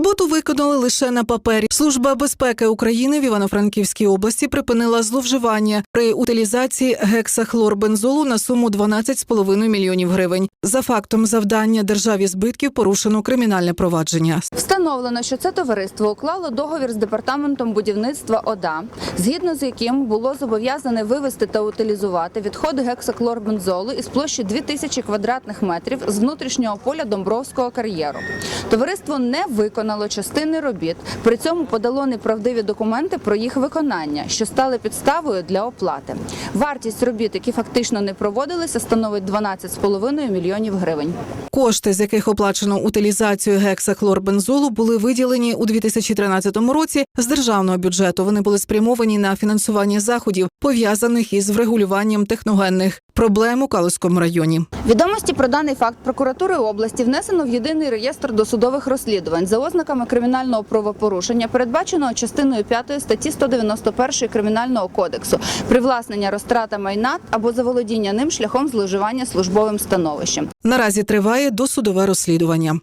Роботу виконали лише на папері. Служба безпеки України в Івано-Франківській області припинила зловживання при утилізації гексахлорбензолу на суму 12,5 мільйонів гривень. За фактом завдання державі збитків порушено кримінальне провадження. Встановлено, що це товариство уклало договір з департаментом будівництва ОДА, згідно з яким було зобов'язане вивезти та утилізувати відходи гексаклорбензолу із площі 2000 квадратних метрів з внутрішнього поля Домбровського кар'єру. Товариство не виконало частини робіт, при цьому подало неправдиві документи про їх виконання, що стали підставою для оплати. Вартість робіт, які фактично не проводилися, становить 12,5 мільйонів гривень. Кошти, з яких оплачено утилізацію гексахлорбензолу, були виділені у 2013 році з державного бюджету. Вони були спрямовані на фінансування заходів, пов'язаних із врегулюванням техногенних проблем у Калузькому районі. Відомості про даний факт прокуратури області внесено в єдиний реєстр досудових розслідувань за ознаками кримінального правопорушення, передбаченого частиною 5 статті 191 кримінального кодексу, привласнення розтрата майна або заволодіння ним шляхом зловживання службовим становищем. Наразі триває досудове розслідування.